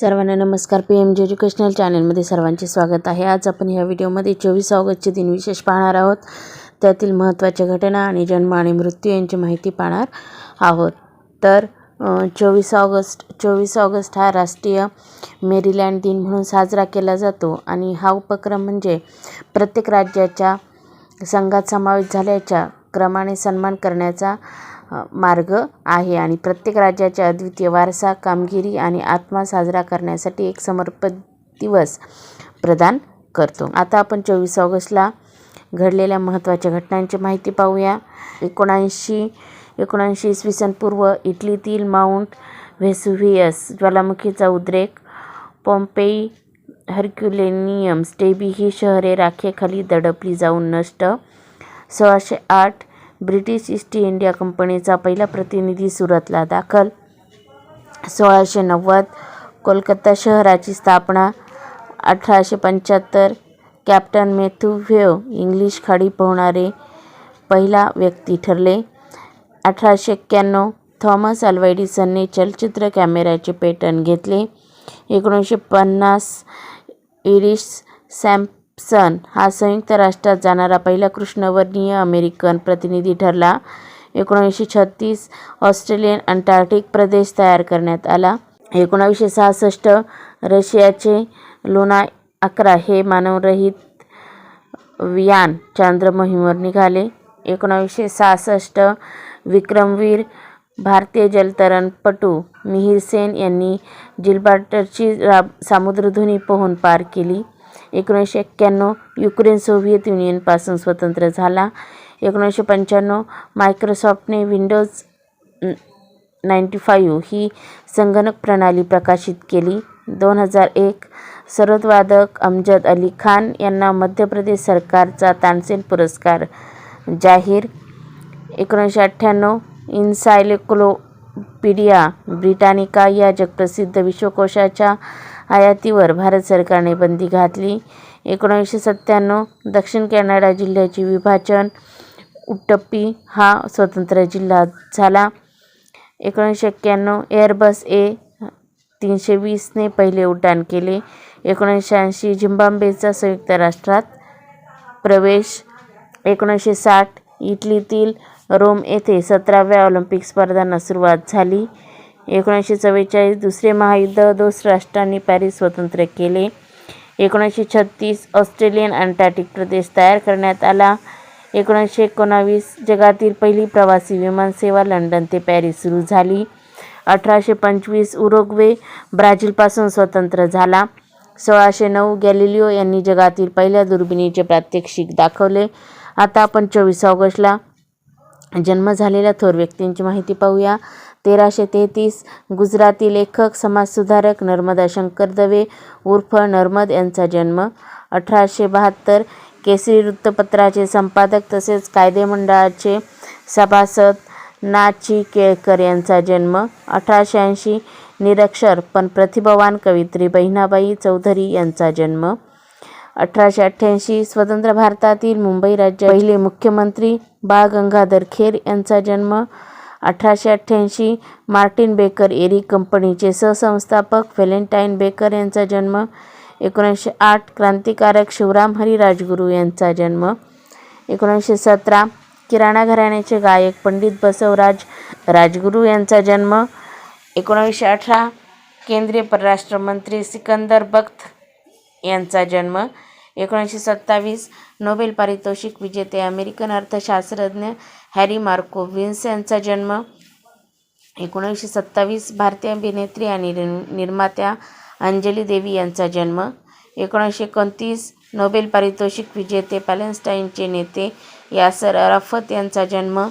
सर्वांना नमस्कार. P M जे एज्युकेशनल चॅनलमध्ये सर्वांचे स्वागत आहे. आज आपण ह्या व्हिडिओमध्ये चोवीस ऑगस्टचे दिन विशेष पाहणार आहोत. त्यातील महत्त्वाच्या घटना आणि जन्म आणि मृत्यू यांची माहिती पाहणार आहोत. तर चोवीस ऑगस्ट चोवीस ऑगस्ट हा राष्ट्रीय मेरीलँड दिन म्हणून साजरा केला जातो आणि हा उपक्रम म्हणजे प्रत्येक राज्याच्या संघात समावेश झाल्याच्या क्रमाने सन्मान करण्याचा मार्ग आहे आणि प्रत्येक राज्याच्या अद्वितीय वारसा कामगिरी आणि आत्मा साजरा करण्यासाठी एक समर्पित दिवस प्रदान करतो. आता आपण चोवीस ऑगस्टला घडलेल्या महत्त्वाच्या घटनांची माहिती पाहूया. एकोणऐंशी एकोणऐंशी इसवी सन पूर्व इटलीतील माउंट व्हेसुव्हियस ज्वालामुखीचा उद्रेक. पॉम्पेई हर्क्युलेनियम स्टेबी ही शहरे राखेखाली दडपली जाऊन नष्ट. सोळाशे आठ ब्रिटिश ईस्ट इंडिया कंपनीचा पहिला प्रतिनिधी सुरतला दाखल. सोळाशे नव्वद कोलकाता शहराची स्थापना अठराशे पंच्याहत्तर कॅप्टन मेथ्यू व्हेव इंग्लिश खाडी पोहणारे पहिला व्यक्ती ठरले. अठराशे एक्क्याण्णव थॉमस अल्वायडिसनने चलचित्र कॅमेऱ्याचे पेटंट घेतले. एकोणीसशे पन्नास इरिश गिब्सन हा संयुक्त राष्ट्रात जाणारा पहिला कृष्णवर्णीय अमेरिकन प्रतिनिधी ठरला. एकोणीसशे छत्तीस ऑस्ट्रेलियन अंटार्क्टिक प्रदेश तयार करण्यात आला. एकोणावीसशे सहासष्ट रशियाचे लोना अकरा हे मानवरहित यान चांद्रमोहीमवर निघाले. एकोणावीसशे सहासष्ट विक्रमवीर भारतीय जलतरणपटू मिहिर सेन यांनी जिल्बार्टरची रा सामुद्रधुनी पोहून पार केली. एकोणीसशे एक्क्याण्णव युक्रेन सोव्हिएत युनियनपासून स्वतंत्र झाला. एकोणीसशे पंच्याण्णव मायक्रोसॉफ्टने विंडोज नाईंटी फाईव्ह ही संगणक प्रणाली प्रकाशित केली. दोन हजार एक सरोदवादक अमजद अली खान यांना मध्य प्रदेश सरकारचा तानसेन पुरस्कार जाहीर. एकोणीसशे अठ्ठ्याण्णव इन्सायलेक्लोपीडिया ब्रिटानिका या जगप्रसिद्ध विश्वकोशाच्या आयातीवर भारत सरकारने बंदी घातली. एकोणीसशे सत्त्याण्णव दक्षिण कॅनडा जिल्ह्याचे विभाजन उट्टप्पी हा स्वतंत्र जिल्हा झाला. एकोणीसशे एक्क्याण्णव एअरबस ए तीनशे वीसने पहिले उड्डाण केले. एकोणीसशे ऐंशी झिम्बाब्वेचा संयुक्त राष्ट्रात प्रवेश. एकोणीसशे साठ इटलीतील रोम येथे सतराव्या ऑलिम्पिक स्पर्धांना सुरुवात झाली. एकोणीसशे चव्वेचाळीस दुसरे महायुद्ध दोस राष्ट्रांनी पॅरिस स्वतंत्र केले. एकोणीसशे छत्तीस ऑस्ट्रेलियन अंटार्क्टिक प्रदेश तयार करण्यात आला. एकोणीसशे एकोणावीस जगातील पहिली प्रवासी विमानसेवा लंडन ते पॅरिस सुरू झाली. अठराशे पंचवीस उरुग्वे ब्राझीलपासून स्वतंत्र झाला. सोळाशे नऊ गॅलिलिओ यांनी जगातील पहिल्या दुर्बिणीचे प्रात्यक्षिक दाखवले. आता आपण चोवीस ऑगस्टला जन्म झालेल्या थोर व्यक्तींची माहिती पाहूया. तेराशे तेहतीस. गुजराती लेखक समाजसुधारक नर्मदा शंकर दवे उर्फ नर्मद यांचा जन्म अठराशे बहात्तर. केसरी वृत्तपत्राचे संपादक तसेच कायदेमंडळाचे सभासद ना ची केळकर यांचा जन्म अठराशे ऐंशी. निरक्षर पण प्रतिभावान कवित्री बहिणाबाई चौधरी यांचा जन्म अठराशे अठ्ठ्याऐंशी. स्वतंत्र भारतातील मुंबई राज्य पहिले मुख्यमंत्री बाळ गंगाधर खेर यांचा जन्म अठराशे अठ्ठ्याऐंशी मार्टिन बेकर एरी कंपनीचे सहसंस्थापक. व्हॅलेंटाईन बेकर यांचा जन्म एकोणीसशे आठ. क्रांतिकारक शिवराम हरी राजगुरू यांचा जन्म एकोणीसशे सतरा. किराणा घराण्याचे गायक पंडित बसवराज राजगुरू यांचा जन्म एकोणावीसशे अठरा. केंद्रीय परराष्ट्र मंत्री सिकंदर बख्त यांचा जन्म एकोणीसशे सत्तावीस. नोबेल पारितोषिक विजेते अमेरिकन अर्थशास्त्रज्ञ हॅरी मार्को विन्स यांचा जन्म एकोणीसशे सत्तावीस भारतीय अभिनेत्री आणि निर्मात्या अंजली देवी यांचा जन्म एकोणीसशे एकोणतीस नोबेल पारितोषिक विजेते पॅलेस्टाईनचे नेते यासर अराफत यांचा जन्म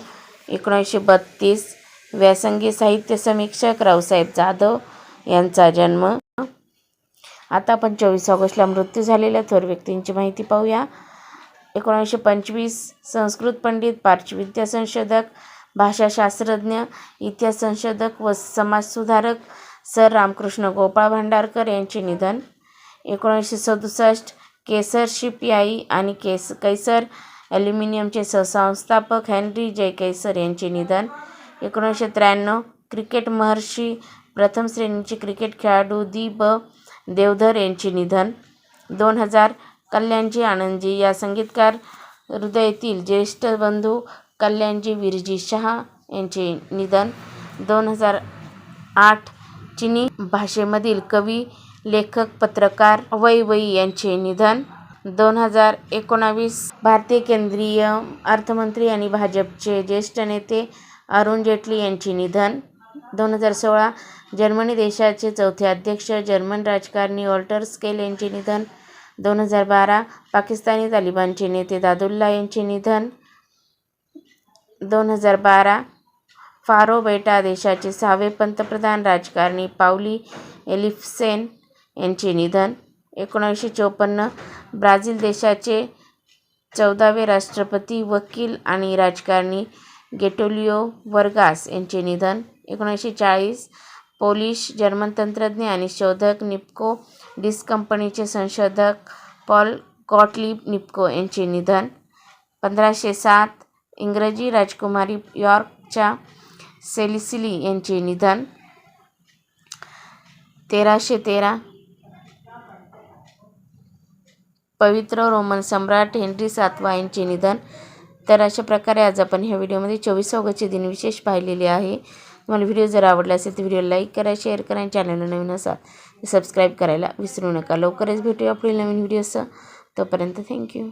एकोणीसशे बत्तीस व्यासंगी साहित्य समीक्षक रावसाहेब जाधव यांचा जन्म. आता आपण चोवीस ऑगस्टला मृत्यू झालेल्या थोर व्यक्तींची माहिती पाहूया. एकोणीसशे पंचवीस संस्कृत पंडित पार्श्वविद्या संशोधक भाषाशास्त्रज्ञ इतिहास संशोधक व समाजसुधारक सर रामकृष्ण गोपाळ भांडारकर यांचे निधन. एकोणीसशे सदुसष्ट केसर शिपयाई आणि केस कैसर ॲल्युमिनियमचे सहसंस्थापक हेनरी जय कैसर यांचे निधन. एकोणीसशे त्र्याण्णव क्रिकेट महर्षी प्रथम श्रेणीचे क्रिकेट खेळाडू दी ब देवधर यांचे निधन. दोन हजार कल्याणजी आनंदजी या संगीतकार हृदयातील ज्येष्ठ बंधू कल्याणजी विरजी शहा यांचे निधन दोन हजार आठ चिनी भाषेमधील कवी लेखक पत्रकार वै वै यांचे निधन दोन हजार एकोणावीस भारतीय केंद्रीय अर्थमंत्री आणि भाजपचे ज्येष्ठ नेते अरुण जेटली यांचे निधन दोन हजार सोळा जर्मनी देशाचे चौथे अध्यक्ष जर्मन राजकारणी ऑल्टर स्केल यांचे निधन दोन हजार बारा पाकिस्तानी तालिबानचे नेते दादुल्ला यांचे निधन. दोन हजार बारा फारो बेटा देशाचे सहावे पंतप्रधान राजकारणी पावली एलिफसेन यांचे निधन. एकोणीसशे चोपन्न ब्राझील देशाचे चौदावे राष्ट्रपती वकील आणि राजकारणी गेटोलिओ वर्गास यांचे निधन. एकोणीसशे चाळीस पोलिश जर्मन तंत्रज्ञ आणि शोधक निप्को डिस्क कंपनीचे संशोधक पॉल गॉटलिब निप्को यांचे निधन. पंधराशे सात इंग्रजी राजकुमारी यॉर्कच्या सेलिसिली यांचे निधन. तेराशे तेरा पवित्र रोमन सम्राट हेनरी सातवा यांचे निधन. तर अशा प्रकारे आज आपण ह्या व्हिडिओमध्ये चोवीस ऑगस्टचे दिन विशेष पाहिलेले आहे. तुम्हाला व्हिडिओ जर आवडला असेल तर व्हिडिओ लाईक करा शेअर करा आणि चॅनलला नवीन असाल तर सबस्क्राईब करायला विसरू नका. लवकरच भेटूया पुढील नवीन व्हिडिओसह. तोपर्यंत थँक्यू.